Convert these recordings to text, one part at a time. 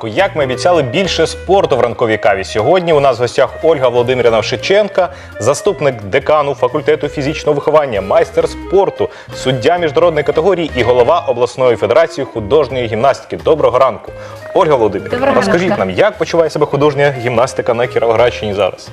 ранку. Як ми обіцяли, більше спорту в ранковій каві. Сьогодні у нас в гостях Ольга Володимирівна Вшиченка, заступник декану факультету фізичного виховання, майстер спорту, суддя міжнародної категорії і голова обласної федерації художньої гімнастики. Доброго ранку, Ольга Володимирівна. Розкажіть нам, як почуває себе художня гімнастика на Кіровоградщині зараз?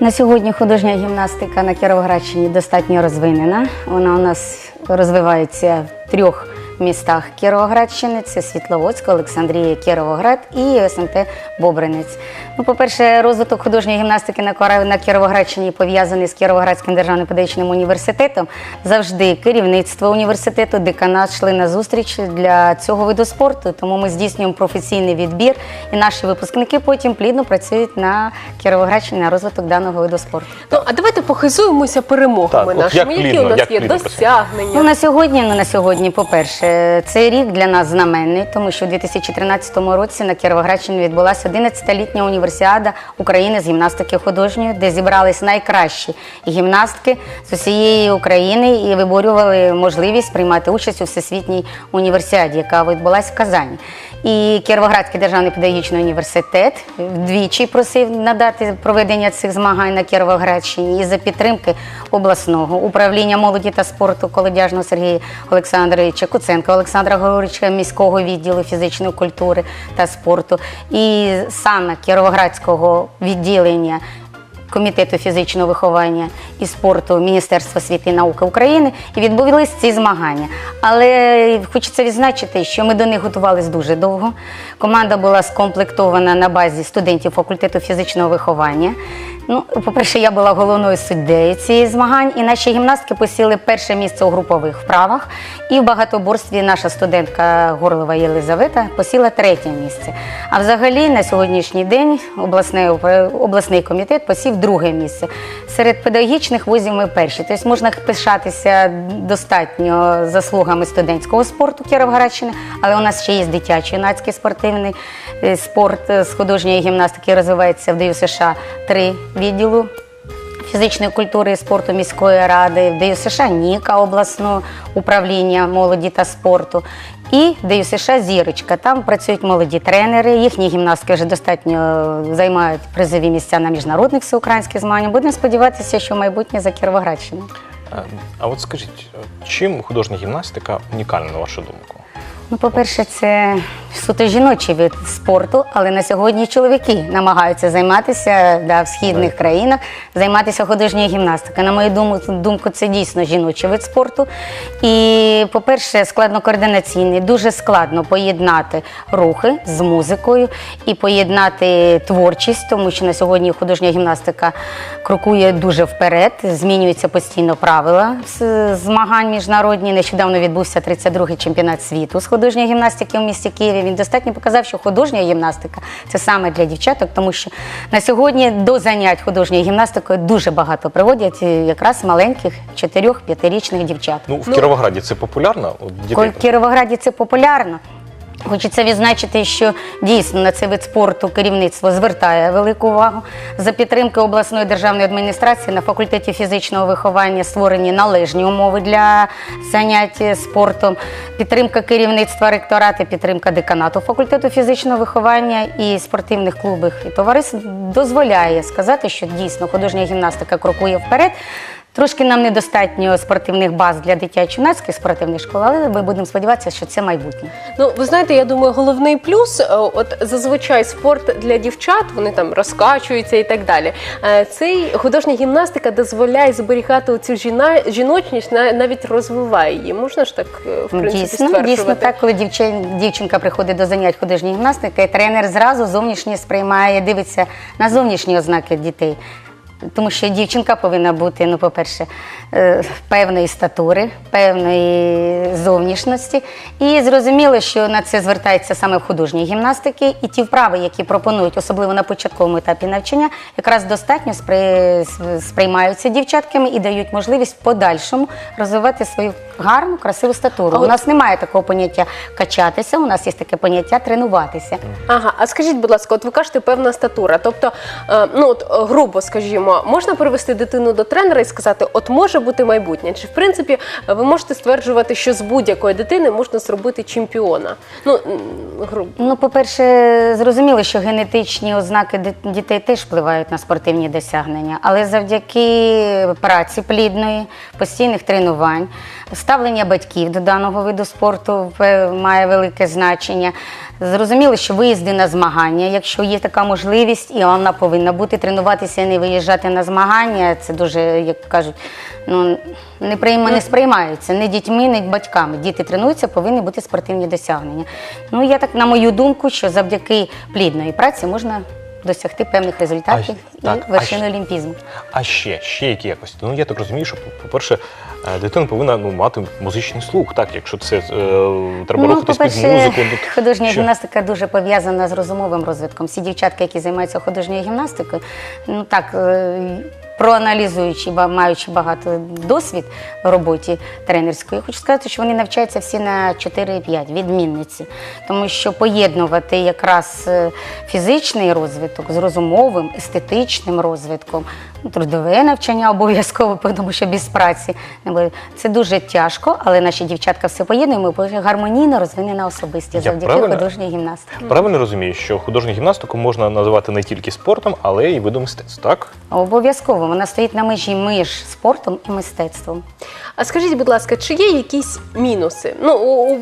На сьогодні художня гімнастика на Кіровоградщині достатньо розвинена. Вона у нас розвивається в трьох містах Кіровоградщини: це Світловодськ, Олександрія, Кіровоград і СМТ Бобринець. Ну, по-перше, розвиток художньої гімнастики на Кора- на Кіровоградщині пов'язаний з Кіровоградським державним педагогічним університетом. Завжди керівництво університету, деканат йшли на зустріч для цього виду спорту. Тому ми здійснюємо професійний відбір, і наші випускники потім плідно працюють на Кіровоградщині на розвиток даного виду спорту. Ну а давайте похизуємося перемогами Так, нашими. як Які плідно, у нас як є плідно досягнення? Ну на сьогодні, ну на сьогодні, по-перше, цей рік для нас знаменний, тому що у 2013 році на Кіровоградщині відбулася 11-літня універсіада України з гімнастики художньої, де зібрались найкращі гімнастки з усієї України і виборювали можливість приймати участь у всесвітній універсіаді, яка відбулася в Казані. І Кіровоградський державний педагогічний університет вдвічі просив надати проведення цих змагань на Кіровоградщині і за підтримки обласного управління молоді та спорту колодяжного Сергія Олександровича Куценка, Олександра Григоровича міського відділу фізичної культури та спорту, і саме Кіровоградського відділення Комітету фізичного виховання і спорту Міністерства освіти і науки України і відбулись ці змагання. Але хочеться відзначити, що ми до них готувалися дуже довго. Команда була скомплектована на базі студентів факультету фізичного виховання. Ну, по-перше, я була головною суддею цієї змагань, і наші гімнастки посіли перше місце у групових вправах. І в багатоборстві наша студентка Горлова Єлизавета посіла третє місце. А взагалі на сьогоднішній день обласний, обласний комітет посів друге місце. Серед педагогічних вузів ми перші. Тобто можна пишатися достатньо заслугами студентського спорту Кіровоградщини, але у нас ще є дитячий юнацький спортивний е, спорт е, з художньої гімнастики розвивається в ДЮСШ три відділу фізичної культури і спорту міської ради, в ДЮ США Ніка обласного управління молоді та спорту. І в ДЮ США Зірочка. Там працюють молоді тренери. Їхні гімнастки вже достатньо займають призові місця на міжнародних всеукраїнських змаганнях. Будемо сподіватися, що майбутнє за Кіровоградщиною. Е, А от скажіть, чим художня гімнастика унікальна, на вашу думку? Ну, по-перше, це суто жіночий вид спорту, але на сьогодні чоловіки намагаються займатися да, в східних країнах, займатися художньою гімнастикою. На мою думку, думку, це дійсно жіночий вид спорту. І, по-перше, складно-координаційний. Дуже складно поєднати рухи з музикою і поєднати творчість, тому що на сьогодні художня гімнастика крокує дуже вперед, змінюються постійно правила змагань міжнародні. Нещодавно відбувся 32-й чемпіонат світу з художньої гімнастики в місті Києві. Він достатньо показав, що художня гімнастика це саме для дівчаток, тому що на сьогодні до занять художньою гімнастикою дуже багато приводять якраз маленьких 4-5-річних дівчат. Ну, в Кіровограді це популярно? В Кіровограді це популярно. Хочеться відзначити, що дійсно на цей вид спорту керівництво звертає велику увагу. За підтримки обласної державної адміністрації на факультеті фізичного виховання створені належні умови для занять спортом. Підтримка керівництва ректорату, підтримка деканату факультету фізичного виховання і спортивних клубів і товариств дозволяє сказати, що дійсно художня гімнастика крокує вперед. Трошки нам недостатньо спортивних баз для дитячо-юнацьких спортивних школ, але ми будемо сподіватися, що це майбутнє. Ну, ви знаєте, я думаю, головний плюс, е, от зазвичай спорт для дівчат, вони там розкачуються і так далі. Е, Цей художня гімнастика дозволяє зберігати цю жіна, жіночність, навіть розвиває її. Можна ж так е, в принципі дійсно, стверджувати? дійсно так, коли дівчин, дівчинка приходить до занять художньої гімнастики, тренер зразу зовнішнє сприймає, дивиться на зовнішні ознаки дітей. Тому що дівчинка повинна бути, ну, по-перше, е, певної статури, певної зовнішності. І зрозуміло, що на це звертається саме в художній гімнастики, і ті вправи, які пропонують, особливо на початковому етапі навчання, якраз достатньо спри- сприймаються дівчатками і дають можливість в подальшому розвивати свою гарну, красиву статуру. А у нас немає такого поняття качатися, у нас є таке поняття тренуватися. Ага, а скажіть, будь ласка, от ви кажете певна статура. Тобто, е, ну от грубо скажімо, скажімо, можна привести дитину до тренера і сказати, от може бути майбутнє? Чи в принципі ви можете стверджувати, що з будь-якої дитини можна зробити чемпіона? Ну м, гру- Ну, по-перше, зрозуміло, що генетичні ознаки дітей теж впливають на спортивні досягнення, але завдяки праці плідної, постійних тренувань, ставлення батьків до даного виду спорту має велике значення. Зрозуміло, що виїзди на змагання, якщо є така можливість, і вона повинна бути тренуватися і не виїжджати на змагання, це дуже, як кажуть, ну не прийма, не сприймаються ні дітьми, ні батьками. Діти тренуються, повинні бути спортивні досягнення. Ну я так на мою думку, що завдяки плідної праці можна досягти певних результатів А, так, і а вершини ще- олімпізму. А ще, ще які якості? Ну я так розумію, що по-перше, е, дитина повинна ну, мати музичний слух. Так, якщо це е, треба Ну, рухатись під по-перше, музику. ну, художня що? гімнастика дуже пов'язана з розумовим розвитком. Всі дівчатки, які займаються художньою гімнастикою, ну так. е, Проаналізуючи, маючи багато досвід в роботі тренерської, я хочу сказати, що вони навчаються всі на 4-5 відмінниці, тому що поєднувати якраз е, фізичний розвиток з розумовим, естетичним розвитком, ну, трудове навчання обов'язково, тому що без праці не буде. Це дуже тяжко, але наші дівчатка все поєднуємо, бо гармонійно розвинена особистість завдяки правильно? художній гімнастиці. Правильно розумію, що художню гімнастику можна називати не тільки спортом, але й видом мистецтв, так? Обов'язково вона стоїть на межі між спортом і мистецтвом. А скажіть, будь ласка, чи є якісь мінуси? Ну у, у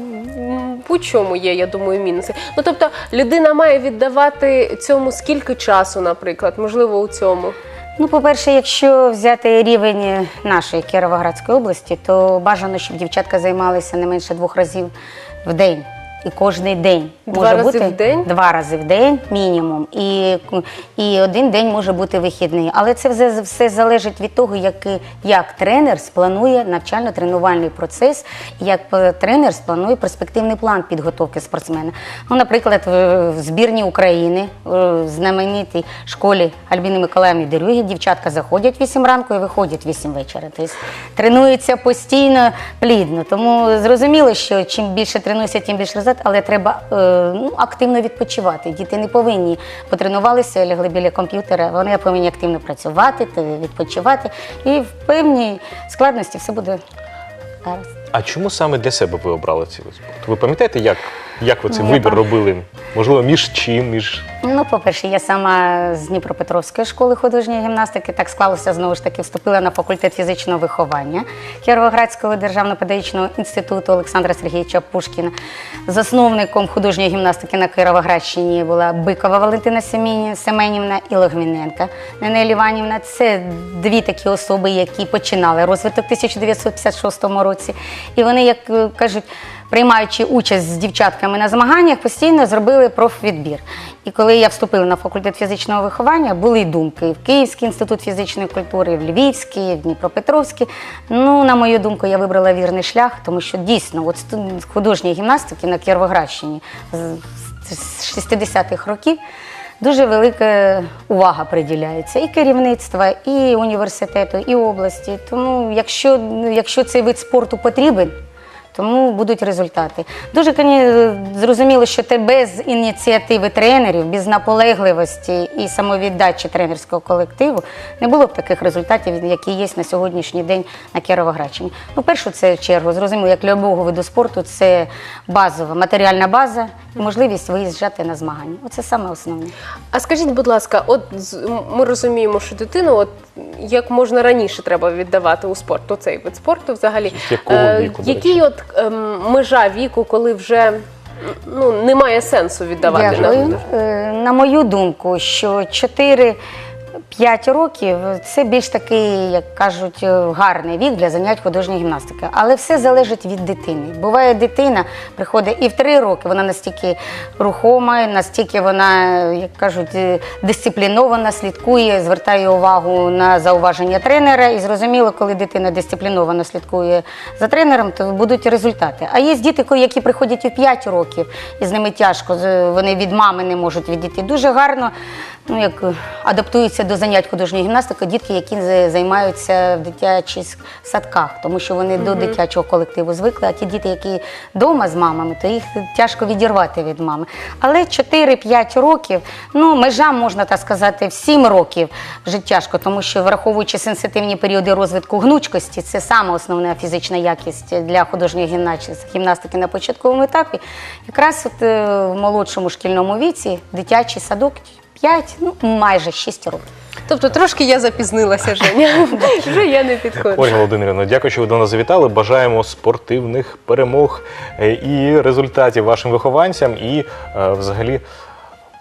будь-чому є, я думаю, мінуси. Ну тобто, людина має віддавати цьому скільки часу, наприклад, можливо, у цьому. Ну, по-перше, якщо взяти рівень нашої Кіровоградської області, то бажано, щоб дівчатка займалися не менше двох разів в день. І кожний день Два може рази бути в день? два рази в день мінімум, і, і один день може бути вихідний. Але це все, все залежить від того, як, як тренер спланує навчально-тренувальний процес, як е, тренер спланує перспективний план підготовки спортсмена. Ну, наприклад, в, збірні України, в знаменитій школі Альбіни Миколаївни Дерюги, дівчатка заходять 8 ранку і виходять 8 вечора. Тобто тренуються постійно, плідно. Тому зрозуміло, що чим більше тренуюся, тим більше результат, але треба е, ну, активно відпочивати. Діти не повинні потренувалися, лягли біля комп'ютера. Вони повинні активно працювати, відпочивати. І в певній складності все буде гаразд. А чому саме для себе ви обрали цей вид спорту? Ви пам'ятаєте, як, як ви цей Ну, вибір робили? Можливо, між чим, між Ну, по-перше, я сама з Дніпропетровської школи художньої гімнастики. Так склалося знову ж таки, вступила на факультет фізичного виховання Кіровоградського державно-педагогічного інституту Олександра Сергійовича Пушкіна. Засновником художньої гімнастики на Кіровоградщині була Бикова Валентина Семенівна і Логвіненка Ненелі Іванівна. Це дві такі особи, які починали розвиток в 1956 році. І вони, як е, кажуть, приймаючи участь з дівчатками на змаганнях, постійно зробили профвідбір. І коли я вступила на факультет фізичного виховання, були думки в Київський інститут фізичної культури, в Львівський, в Дніпропетровський. Ну, на мою думку, я вибрала вірний шлях, тому що дійсно, от художньої гімнастики на Кіровоградщині з 60-х років. Дуже велика увага приділяється і керівництва, і університету, і області. Тому, якщо, якщо цей вид спорту потрібен, тому будуть результати. Дуже коні- зрозуміло, що те без ініціативи тренерів, без наполегливості і самовіддачі тренерського колективу не було б таких результатів, які є на сьогоднішній день на Кіровоградщині. Ну, першу це чергу, зрозуміло, як для любого виду спорту, це базова матеріальна база і можливість виїжджати на змагання. Оце саме основне. А скажіть, будь ласка, от ми розуміємо, що дитину, от як можна раніше треба віддавати у спорт, то цей вид спорту взагалі. З якого Е, віку, Який от ем, межа віку, коли вже ну, немає сенсу віддавати на Дякую. художню? Е, На мою думку, що 4 5 років це більш такий, як кажуть, е, гарний вік для занять художньої гімнастики. Але все залежить від дитини. Буває, дитина приходить і в 3 роки вона настільки рухома, настільки вона, як кажуть, е, дисциплінована, слідкує, звертає увагу на зауваження тренера. І зрозуміло, коли дитина дисципліновано слідкує за тренером, то будуть результати. А є діти, які приходять у 5 років, і з ними тяжко, вони від мами не можуть відійти. Дуже гарно ну, як е, адаптуються до занять художньої гімнастики дітки, які займаються в дитячих садках, тому що вони до дитячого колективу звикли, а ті діти, які вдома з мамами, то їх тяжко відірвати від мами. Але 4-5 років, ну межа можна так сказати, в 7 років вже тяжко, тому що враховуючи сенситивні періоди розвитку гнучкості, це саме основна фізична якість для художньої гімнастики, на початковому етапі. Якраз от е, в молодшому шкільному віці дитячий садок 5, ну майже 6 років. Тобто трошки я запізнилася, Женя. Вже я не підходжу. Ольга Володимирівна, дякую, що ви до нас завітали. Бажаємо спортивних перемог е, і результатів вашим вихованцям, і е, взагалі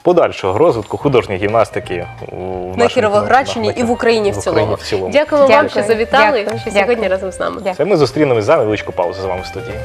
подальшого розвитку художньої гімнастики у На нашому- Кіровоградщині на- і в Україні в цілому. в цілому. Дякуємо вам, Дякую. що завітали, Дякую. що Дякую. сьогодні разом з нами. Дякую. Це ми зустрінемось за невеличку паузу з вами в студії.